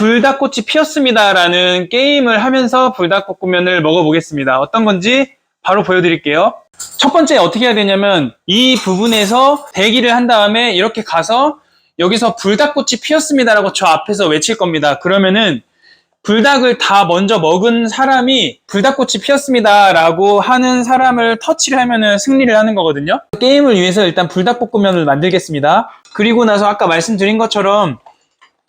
불닭꽃이 피었습니다라는 게임을 하면서 불닭볶음면을 먹어보겠습니다. 어떤 건지 바로 보여드릴게요. 첫 번째 어떻게 해야 되냐면 이 부분에서 대기를 한 다음에 이렇게 가서 여기서 불닭꽃이 피었습니다라고 저 앞에서 외칠 겁니다. 그러면은 불닭을 다 먼저 먹은 사람이 불닭꽃이 피었습니다라고 하는 사람을 터치를 하면은 승리를 하는 거거든요. 게임을 위해서 일단 불닭볶음면을 만들겠습니다. 그리고 나서 아까 말씀드린 것처럼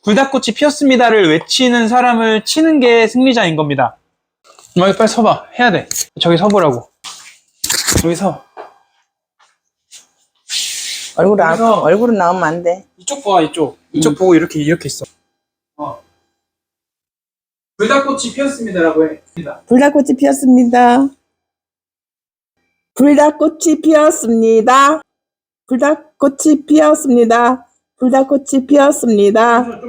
불닭꽃이 피었습니다를 외치는 사람을 치는 게 승리자인 겁니다. 여기 빨리 서봐. 해야 돼. 저기 서보라고. 여기 서. 얼굴 안, 그래서- 얼굴은 나오면 안 돼. 이쪽 봐, 이쪽. 이쪽 보고 이렇게, 이렇게 있어. 어. 불닭꽃이 피었습니다라고 해. 불닭꽃이 피었습니다. 불닭꽃이 피었습니다. 불닭꽃이 피었습니다. 불닭꽃이 피었습니다.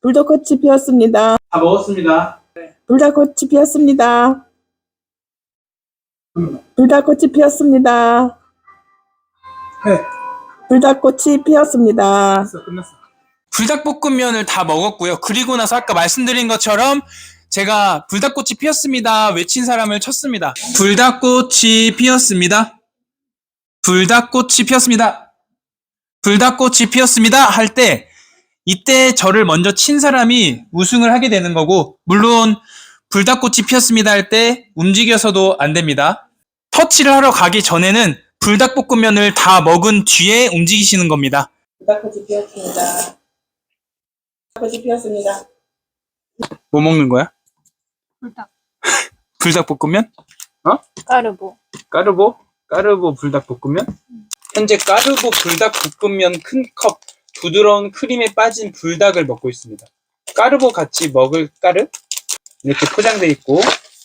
불닭꽃이 피었습니다. 다 먹었습니다. 불닭꽃이 피었습니다. 불닭꽃이 피었습니다. 해. 불닭꽃이 피었습니다. 끝났어, 끝났어. 불닭볶음면을 다 먹었고요. 그리고 나서 아까 말씀드린 것처럼 제가 불닭꽃이 피었습니다. 외친 사람을 쳤습니다. 불닭꽃이 피었습니다. 불닭꽃이 피었습니다. 불닭꽃이 피었습니다. 할 때 이때 저를 먼저 친 사람이 우승을 하게 되는 거고 물론 불닭꽃이 피었습니다 할 때 움직여서도 안 됩니다. 터치를 하러 가기 전에는 불닭볶음면을 다 먹은 뒤에 움직이시는 겁니다. 불닭꽃이 피었습니다. 불닭꽃이 피었습니다. 뭐 먹는 거야? 불닭. 불닭볶음면? 까르보. 까르보? 까르보 불닭볶음면? 현재 까르보 불닭 볶음면 큰 컵 부드러운 크림에 빠진 불닭을 먹고 있습니다. 까르보 같이 먹을 까르? 이렇게 포장돼 있고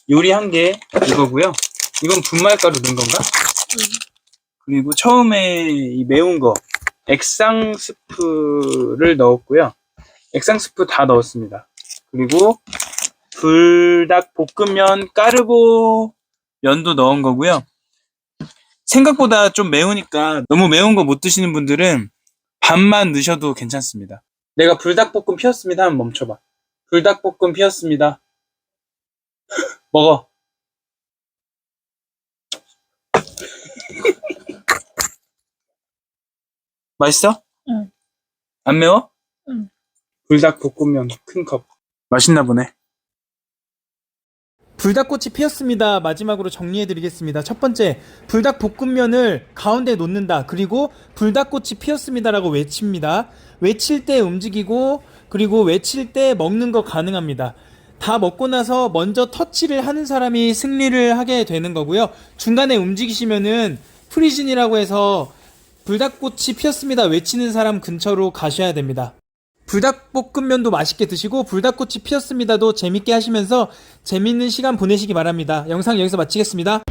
요리한 게 이거고요. 이건 분말가루 넣은 건가? 그리고 처음에 이 매운 거 액상 스프를 넣었고요. 액상 스프 다 넣었습니다. 그리고 불닭 볶음면 까르보 면도 넣은 거고요. 생각보다 좀 매우니까 너무 매운 거 못 드시는 분들은 반만 넣으셔도 괜찮습니다. 내가 불닭볶음 피었습니다 하면 멈춰봐. 불닭볶음 피었습니다. 먹어. 맛있어? 응. 안 매워? 응. 불닭볶음면 큰 컵. 맛있나 보네. 불닭꽃이 피었습니다. 마지막으로 정리해드리겠습니다. 첫 번째, 불닭 볶음면을 가운데 놓는다. 그리고 불닭꽃이 피었습니다라고 외칩니다. 외칠 때 움직이고, 그리고 외칠 때 먹는 거 가능합니다. 다 먹고 나서 먼저 터치를 하는 사람이 승리를 하게 되는 거고요. 중간에 움직이시면은 프리즌이라고 해서 불닭꽃이 피었습니다. 외치는 사람 근처로 가셔야 됩니다. 불닭볶음면도 맛있게 드시고 불닭꽃이 피었습니다도 재밌게 하시면서 재밌는 시간 보내시기 바랍니다. 영상 여기서 마치겠습니다.